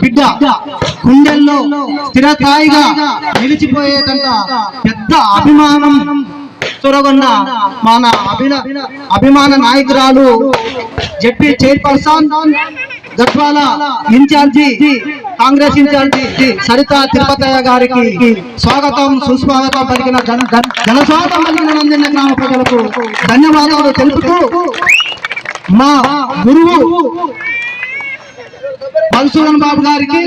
బిడ్డ గుండెల్లో స్థిరస్థాయిగా నిలిచిపోయేటంత పెద్ద అభిమానం చూరగొన్న మన అభిన అభిమాన నాయకురాలు ZP chairperson Gadwal incharge Congress incharge Saritha Tirupataiah గారికి స్వాగతం సుస్వాగతం పలికిన జన జన- జనస్వాగతం పలికిన గ్రామ ప్రజలకు ధన్యవాదాలు తెలుపుతూ మా గురువు మధుసూదన్ బాబు గారికి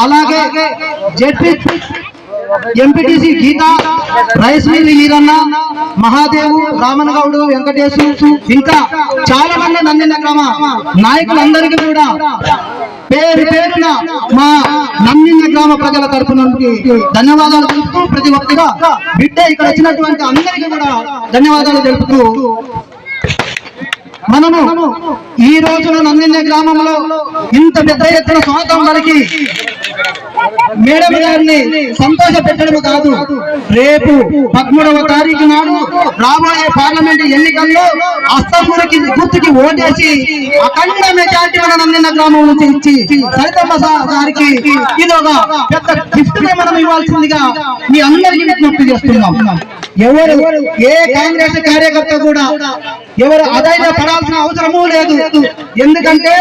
అలాగే ZP MPTC Geetha rice mill Eranna Mahadev Raman Goud Venkatesh ఇంకా చాలా మంది నందిన గ్రామ నాయకులందరికీ కూడా పేరు పేరున మా నందిన గ్రామ ప్రజల తరపు ధన్యవాదాలు తెలుపుతూ ప్రతి ఒక్కగా బిడ్డ ఇక్కడ వచ్చినటువంటి అందరికీ కూడా ధన్యవాదాలు తెలుపుతూ మనము ఈ రోజున నందిన గ్రామంలో ఇంత పెద్ద ఎత్తున స్వాగతం వరకు మేడం గారిని సంతోష పెట్టడం కాదు రేపు పదమూడవ తారీఖు నాడు రాబోయే పార్లమెంట్ ఎన్నికల్లో అస్తంగుడికి గుర్తుకి ఓటేసి అఖండ మెజార్టీ మన నందిన గ్రామం నుంచి ఇచ్చి సరితమ్మ గారికి ఇది ఒక పెద్ద గిఫ్ట్ మనం ఇవ్వాల్సిందిగా మీ అందరికీ విజ్ఞప్తి చేస్తున్నాం. ఎవరు ఏ కాంగ్రెస్ కార్యకర్త కూడా ఎవరు అదైనా పడాల్సిన అవసరమూ లేదు. ఎందుకంటే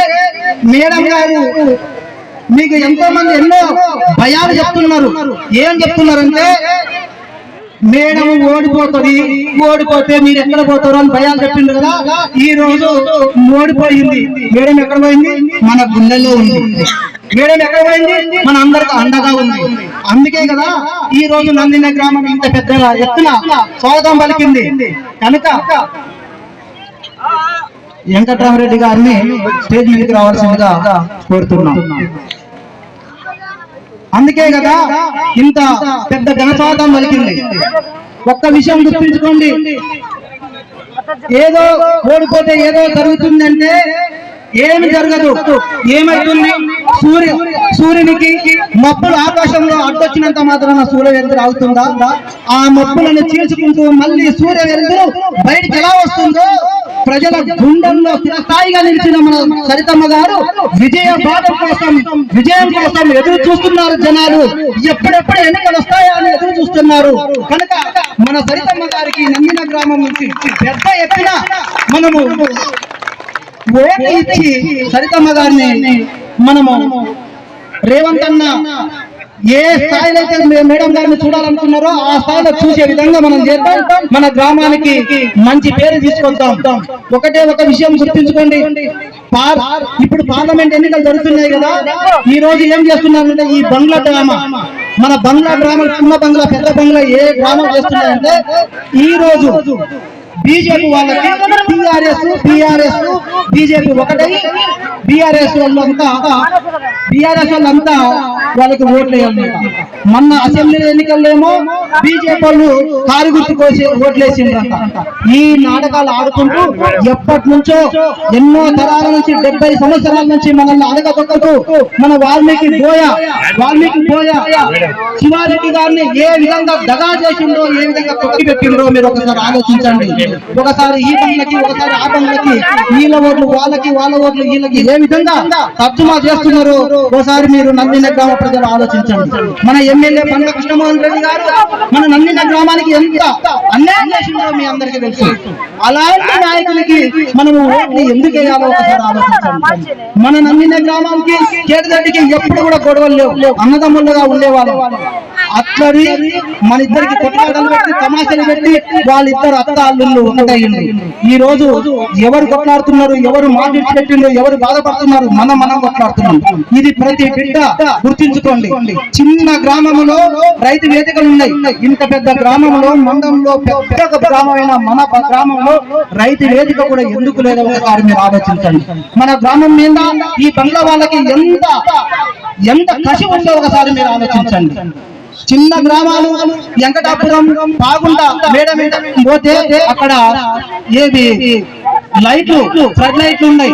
మేడం గారు మీకు ఎంతో మంది ఎన్నో భయాలు చెప్తున్నారు. ఏం చెప్తున్నారంటే మేడం ఓడిపోతుంది ఓడిపోతే మీరు ఎక్కడ పోతారు అని భయాలు చెప్పిండు కదా. ఈ రోజు ఓడిపోయింది. మేడం ఎక్కడ పోయింది? మన గుండెల్లో ఉంది. మేడం ఎక్కడ పోయింది? మన అందరికి అండగా ఉంది. అందుకే కదా ఈ రోజు నందిన గ్రామం ఇంత పెద్ద ఎత్తున స్వాగతం పలికింది. కనుక వెంకటరామరెడ్డి గారిని స్టేజ్ మీదకి రావాల్సిందిగా కోరుతున్నాం. అందుకే కదా ఇంత పెద్ద ఘనస్వాగతం పలికింది. ఒక్క విషయం గుర్తుంచుకోండి. ఏదో ఓడిపోతే ఏదో జరుగుతుందంటే ఏమి జరగదు. ఏమవుతుంది? సూర్య సూర్యునికి మబ్బులు ఆకాశంలో అడ్డొచ్చినంత మాత్రాన సూర్య వెలుతురు అవుతుందా ఆ మబ్బులను చీల్చుకుంటూ మళ్ళీ సూర్య వెలుతురు బయటికి ఎలా వస్తుందో ప్రజల గుండెల్లో స్థాయిగా నిలిచిన మన సరితమ్మ గారు విజయ బాధ కోసం విజయం కోసం ఎదురు చూస్తున్నారు జనాలు. ఎప్పుడెప్పుడు ఎన్నికలు వస్తాయా అని ఎదురు చూస్తున్నారు. కనుక మన సరితమ్మ గారికి నందిన గ్రామం నుంచి పెద్ద ఎత్తున మనము ఓటు ఇచ్చి సరితమ్మ గారిని మనము రేవంత్ అన్న ఏ స్థాయిలో అయితే మేడం గారిని చూడాలనుకున్నారో ఆ స్థాయిలో చూసే విధంగా మనం చేద్దాం. మన గ్రామానికి మంచి పేరు తీసుకొద్దాం. ఒకటే ఒక విషయం గుర్తించుకోండి. పార్- ఇప్పుడు పార్లమెంట్ ఎన్నికలు జరుగుతున్నాయి కదా ఈ రోజు ఏం చేస్తున్నారంటే ఈ బంగ్లా డ్రామా మన బంగ్లా డ్రామా చిన్న బంగ్లా పెద్ద బంగ్లా ఏ డ్రామా చేస్తున్నారంటే ఈ రోజు బీజేపీ వాళ్ళకి టిఆర్ఎస్ బిఆర్ఎస్ బీజేపీ ఒకటై. బిఆర్ఎస్ వాళ్ళంతా బీఆర్ఎస్ వాళ్ళంతా వాళ్ళకి ఓట్లు వేయాలి మొన్న అసెంబ్లీ ఎన్నికల్లోమో బీజేపీ వాళ్ళు కారు గుర్తు కోసి ఓట్లేసిండ్రంట. ఈ నాటకాలు ఆడుకుంటూ ఎప్పటి నుంచో ఎన్నో తరాల నుంచి డెబ్బై సంవత్సరాల నుంచి మనల్ని అడగదొక్కకు మన వాల్మీకి బోయ వాల్మీకి బోయ శివారెడ్డి గారిని ఏ విధంగా దగా చేసిండో ఏ విధంగా తొక్కి పెట్టిండో మీరు ఒకసారి ఆలోచించండి. ఒకసారి ఈ పనులకి ఒకసారి ఆ పనులకి వీళ్ళ ఓట్లు వాళ్ళకి వాళ్ళ ఓట్లు వీళ్ళకి ఏ విధంగా తర్జుమా చేస్తున్నారో ఒకసారి మీరు నందిన గ్రామ ప్రజలు ఆలోచించండి. మన ఎమ్మెల్యే పండ్ల కృష్ణమోహన్ రెడ్డి గారు మన నందిన గ్రామానికి ఎంత అన్యాయం చేసిందో మీ అందరికీ తెలుసు. అలాంటి నాయకులకి మనము ఓట్లు ఎందుకు వేయాలో ఒకసారి ఆలోచించండి. మన నందిన గ్రామానికి కేటదడ్డికి ఎప్పుడు కూడా గొడవలు లేవు. అన్నదమ్ములుగా ఉండేవాళ్ళు. అట్లది మన ఇద్దరికి కొట్లాటలు పెట్టి తమాషలు పెట్టి వాళ్ళిద్దరు అత్త అల్లుళ్ళు ఈ రోజు ఎవరు కొట్లాడుతున్నారు ఎవరు మాట్లాడి పెట్టిండ్రు ఎవరు బాధపడుతున్నారు మనం మనం కొట్లాడుతున్నాం. ఇది ప్రతి బిడ్డ గుర్తించుకోండి. చిన్న గ్రామంలో రైతు వేదికలు ఉన్నాయి. ఇంత పెద్ద గ్రామంలో మండలంలో పెద్ద గ్రామమైన మన గ్రామంలో రైతు వేదిక కూడా ఎందుకు లేదో ఒకసారి మీరు ఆలోచించండి. మన గ్రామం మీద ఈ బంగ్లా వాళ్ళకి ఎంత ఎంత కసి ఉందో ఒకసారి మీరు ఆలోచించండి. చిన్న గ్రామాలు వెంకటాపురం పాగుంట మేడ పోతే అక్కడ ఏది? లైట్లు ఫ్లడ్ లైట్లు ఉన్నాయి.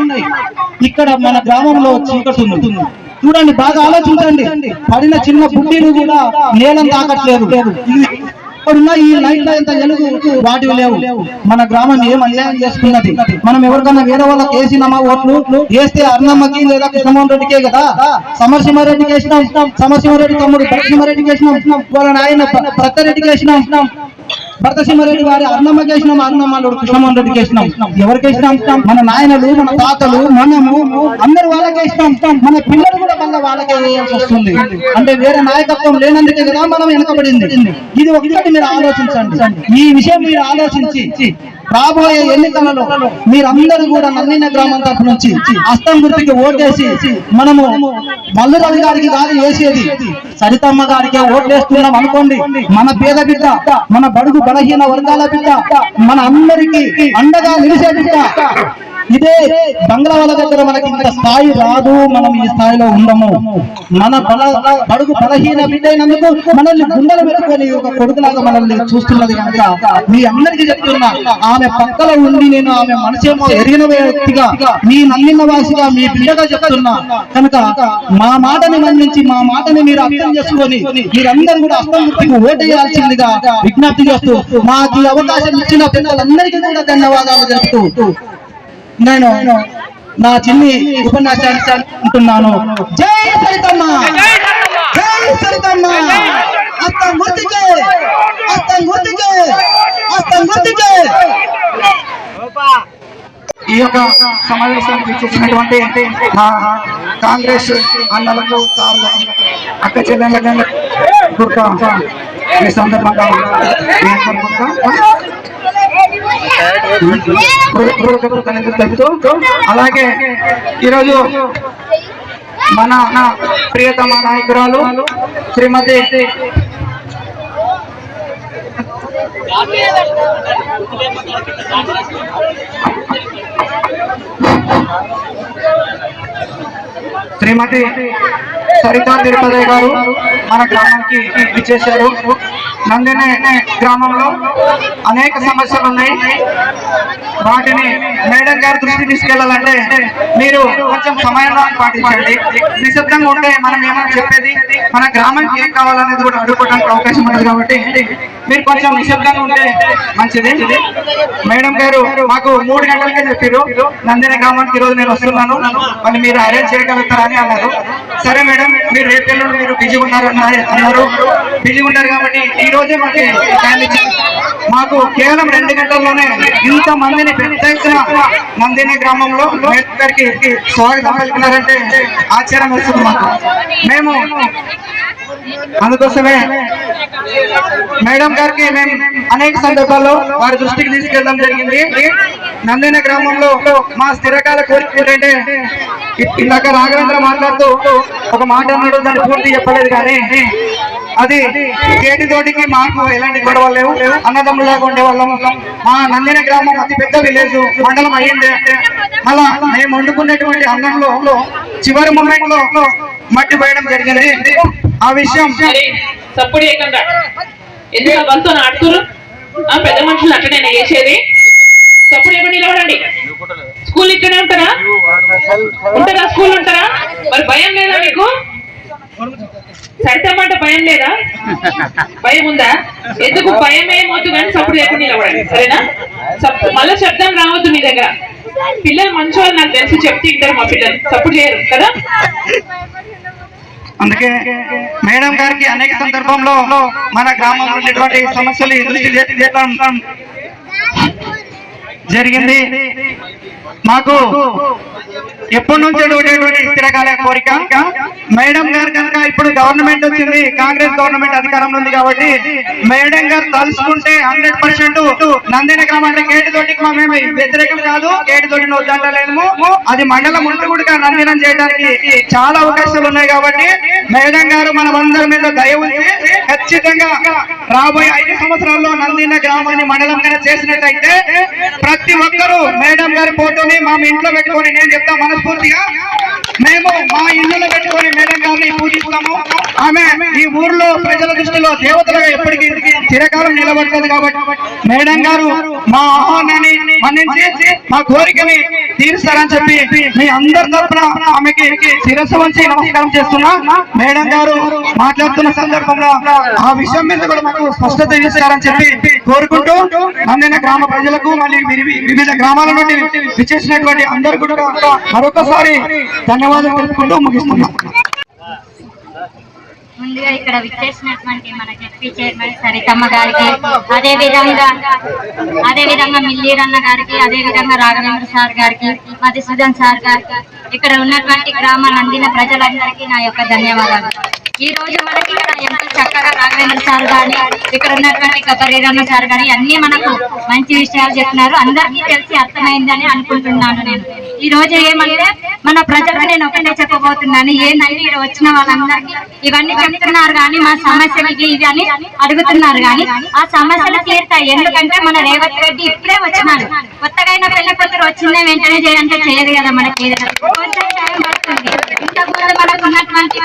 ఇక్కడ మన గ్రామంలో చీకటి ఉంది. చూడండి బాగా ఆలోచించండి. పడిన చిన్న బుడ్డీలు కూడా నేలం తాకట్లేదు. అక్కడున్న ఈ లైట్ల ఎంత ఎలుగు వాటివి లేవు. మన గ్రామం ఏం అన్యాయం చేసుకున్నది మనం ఎవరికన్నా వేరే వాళ్ళకి వేసినామా ఓట్లు? వేస్తే అర్ణమ్మకి లేదా కృష్ణమోహన్ రెడ్డికే కదా? సమరసింహారెడ్డికి వేసినాం. సమరసింహారెడ్డి తమ్ముడు భరసింహారెడ్డికి వేసినాం. వాళ్ళ నాయన ప్రత్యరెడ్డికి వేసినాం. భరతసింహారెడ్డి వారి అన్నమ్మకి వేసినాం అన్నమ్మడు కృష్ణమోహన్ రెడ్డికి వేసినాం ఎవరికి వేసినాం మన నాయనలు మన తాతలు మనము అందరు వాళ్ళకే ఇష్టం మన పిల్లలు కూడా మళ్ళీ వాళ్ళకే వేయాల్సి వస్తుంది. అంటే వేరే నాయకత్వం లేనందుకే కదా మనం వెనకబడింది. ఇది ఒకటి మీరు ఆలోచించండి. ఈ విషయం మీరు ఆలోచించి రాబోయే ఎన్నికలలో మీరందరూ కూడా నల్లిన గ్రామం తరపు నుంచి అస్తం గుర్తుకి ఓటేసి మనము మల్లు గారికి కాదు వేసేది సరితమ్మ గారికి ఓట్లేస్తున్నాం అనుకోండి మన పేద బిడ్డ మన బడుగు బలహీన వర్గాల బిడ్డ మన అందరికీ అండగా నిలిచే బిడ్డ. ఇదే బంగ్లా వాళ్ళ దగ్గర మనకి ఇంత స్థాయి రాదు మనం ఈ స్థాయిలో ఉండము. మన బల బడుగు బలహీన బిడ్డైనందుకు మనల్ని గుండెలు పెట్టుకొని ఒక కొడుకులాగా మనల్ని చూస్తున్నది కనుక మీ అందరికీ చెప్తున్నా ఆమె పక్కన ఉండి నేను ఆమె మనసేమో ఎరిగిన వ్యక్తిగా మీ నమ్మిన వాసిగా మీ బిడ్డగా చెప్తున్నా. కనుక మా మాటని మన్నించి మా మాటని మీరు అర్థం చేసుకొని మీరందరూ కూడా అర్థం గుర్తుకు ఓటేయాల్సిందిగా విజ్ఞప్తి చేస్తూ మాకు ఈ అవకాశం ఇచ్చిన పిల్లలందరికీ కూడా ధన్యవాదాలు తెలుపుతూ నేను నా చిన్ని ఉపన్యాసాన్ని అంటున్నాను జై సరితమ్మ! జై సరితమ్మ! అత్త గుర్తికే అత్త గుర్తికే అత్త గుర్తికే ఈ యొక్క సమావేశానికి చూసినటువంటి మా కాంగ్రెస్ అన్నలకు అక్క చెల్లెళ్ళ గుర్క ఈ సందర్భంగా మీ అలాగే ఈరోజు మన ప్రియతమ నాయకురాలు శ్రీమతి శ్రీమతి సరితా తిరుపతి గారు మన గ్రామానికి ఇచ్చేశారు నందిని గ్రామంలో అనేక సమస్యలు ఉన్నాయి. వాటిని మేడం గారి దృష్టి తీసుకెళ్ళాలంటే మీరు కొంచెం సమయంలో పాటించండి. నిశ్శబ్దంగా ఉంటే మనం ఏమైనా చెప్పేది? మన గ్రామానికి ఏం కావాలనేది కూడా అడుగుకోవడానికి అవకాశం ఉంటుంది కాబట్టి మీరు కొంచెం నిశ్శబ్దంగా ఉంటే మంచిది. మేడం గారు మాకు మూడు గంటలకే చెప్పారు నందిని గ్రామానికి ఈరోజు రోజు నేను వస్తున్నాను. మళ్ళీ మీరు అరేంజ్ అని అన్నారు. సరే మేడం మీరు రేపు మీరు బిజీ ఉన్నారు అన్నారు. బిజీ ఉన్నారు కాబట్టి ఈ రోజే మాకు టైం ఇచ్చారు మాకు కేవలం రెండు గంటల్లోనే ఇంత మందిని పెద్ద ఎత్తున నందిని గ్రామంలో మేడం గారికి స్వాగతం పలుకున్నారంటే ఆశ్చర్యం వేస్తుంది మాకు. మేము అందుకోసమే మేడం గారికి మేము అనేక సందర్భాల్లో వారి దృష్టికి తీసుకెళ్ళడం జరిగింది. నందిన గ్రామంలో మా స్థిరకాల కోరిక ఏంటంటే ఇందాక రాఘవేంద్ర మాట్లాడుతూ ఒక మాట అన్నాడు దాన్ని పూర్తి చెప్పలేదు కానీ అది గేటి తోటికి మాకు ఎలాంటి గొడవ లేవు. అన్నదమ్ములాగా ఉండేవాళ్ళం. మా నందిన గ్రామం అతి పెద్ద విలేజ్ మండలం అయ్యింది. అలా మేము వండుకునేటువంటి అన్నంలో చివరి మూమెంట్లో మట్టి పోయడం జరిగింది. ఆ విషయం పెద్ద మనుషులు అట్లనే చేసేది తప్పుడు ఎక్కడ నిలబడండి. స్కూల్ ఇక్కడే ఉంటారా? ఉంటారా? స్కూల్ ఉంటారా? మరి భయం లేదా మీకు? సరితమ్మంటే భయం లేదా? భయం ఉందా? ఎందుకు భయం ఏమవుతుంది కానీ సప్పుడు లేకుండా నిలబడండి సరేనా? మళ్ళీ శబ్దం రావద్దు మీ దగ్గర. పిల్లలు మంచివాళ్ళు నాకు తెలిసి చెప్తే ఇంటారు మా పిల్లలు. సప్పుడు చేయరు కదా? అందుకే మేడం గారికి అనేక సందర్భంలో మన గ్రామంలో ఉన్నటువంటి సమస్యలు ఎదురు జరిగింది. మాకు ఎప్పటి నుంచి ఉండేటువంటి స్థిరకాల కోరిక. మేడం గారు కనుక ఇప్పుడు గవర్నమెంట్ వచ్చింది కాంగ్రెస్ గవర్నమెంట్ అధికారంలో ఉంది కాబట్టి మేడం గారు తలుచుకుంటే హండ్రెడ్ పర్సెంట్ నందిన గ్రామం గేటు తోటికి మా మేము వ్యతిరేకం కాదు గేటు తోటి వద్దంటలేము అది మండలం ఉంటూ కూడా నందినం చేయడానికి చాలా అవకాశాలు ఉన్నాయి కాబట్టి మేడం గారు మన అందరి మీద దయ ఉంచి ఖచ్చితంగా రాబోయే ఐదు సంవత్సరాల్లో నందిన గ్రామాన్ని మండలంగా చేసినట్టయితే ప్రతి ఒక్కరూ మేడం గారి ఫోటోని మా ఇంట్లో పెట్టుకొని నేను చెప్తా మనస్ఫూర్తిగా. మేము మా ఇళ్ళలో పెట్టుకొని మేడం గారిని పూజిస్తాము. ఆమె ఈ ఊర్లో ప్రజల దృష్టిలో దేవతలుగా ఎప్పటికీ చిరకాలం నిలబడుతుంది కాబట్టి మేడం గారు మా ఆహ్వానాన్ని మన్నించి మా కోరికని తీరుస్తారని చెప్పి మీ అందరి తరపున ఆమెకి శిరస్సు వంచి నమస్కారం చేస్తున్నా. మేడం గారు మాట్లాడుతున్న సందర్భంలో ఆ విషయం మీద కూడా మాకు స్పష్టత చేస్తారని చెప్పి కోరుకుంటూ అందిన గ్రామ ప్రజలకు మళ్ళీ వివిధ గ్రామాల నుండి విచ్చేసినటువంటి అందరు కూడా మరొకసారి ధన్యవాదాలు తెలుపుకుంటూ ముగిస్తున్నాం. ముందుగా ఇక్కడ విచ్చేసినటువంటి మన జెడ్పీ చైర్మన్ సరితమ్మ గారికి అదే విధంగా అదే విధంగా మిల్లీరన్న గారికి అదే విధంగా రాఘవేంద్ర సార్ గారికి మధుసూదన్ సార్ గారికి ఇక్కడ ఉన్నటువంటి గ్రామాల అందిన ప్రజలందరికీ నా యొక్క ధన్యవాదాలు. ఈ రోజు మనకి ఇక్కడ ఎంతో చక్కగా రాఘవేంద్ర సార్ గాని ఇక్కడ ఉన్నటువంటి కబరీరన్న సార్ గాని అన్ని మనకు మంచి విషయాలు చెప్తున్నారు అందరికీ తెలిసి అర్థమైందని అనుకుంటున్నాను నేను. ఈ రోజు ఏమంటే మన ప్రజలకు నేను ఒకటే చెప్పబోతున్నాను. ఏంటంటే ఇక్కడ వచ్చిన వాళ్ళందరికీ ఇవన్నీ చెప్తున్నారు కానీ మా సమస్యలకి ఇవి అని అడుగుతున్నారు కానీ ఆ సమస్యలు తీరుతాయి ఎందుకంటే మన రేవంత్ రెడ్డి ఇప్పుడే వచ్చినారు కొత్తగా పెళ్ళి కూతురు వచ్చిందే వెంటనే చేయంటే చేయదు కదా మనకి. ఏదైనా. కొంచెం టైం పడుతుంది. మనకు ఉన్నటువంటి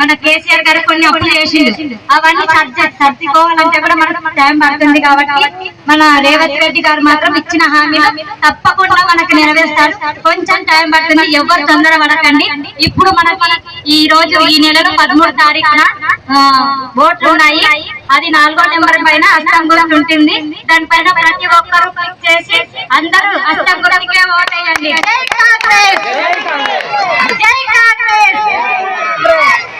మన కేసీఆర్ గారు కొన్ని అప్పులు చేసిండు. అవన్నీ సర్జ సర్దుకోవాలంటే కూడా మనకు టైం పడుతుంది కాబట్టి మన రేవంత్ రెడ్డి గారు మాత్రం ఇచ్చిన హామీలు తప్పకుండా మనకు నెరవేరుస్తారు. కొంచెం టైం పడుతుంది. ఎవరు తొందర పడకండి. ఇప్పుడు మనకి ఈ రోజు ఈ నెలలో పదమూడు తారీఖున ఓట్లు ఉన్నాయి. అది నాలుగో నెంబర్ పైన అస్తం గుర్తు ఉంటుంది దానిపైన ప్రతి ఒక్కరూ క్లిక్ చేసి అందరూ అస్తం గుర్తుకే ఓటేయండి. കോൺഗ്രസ്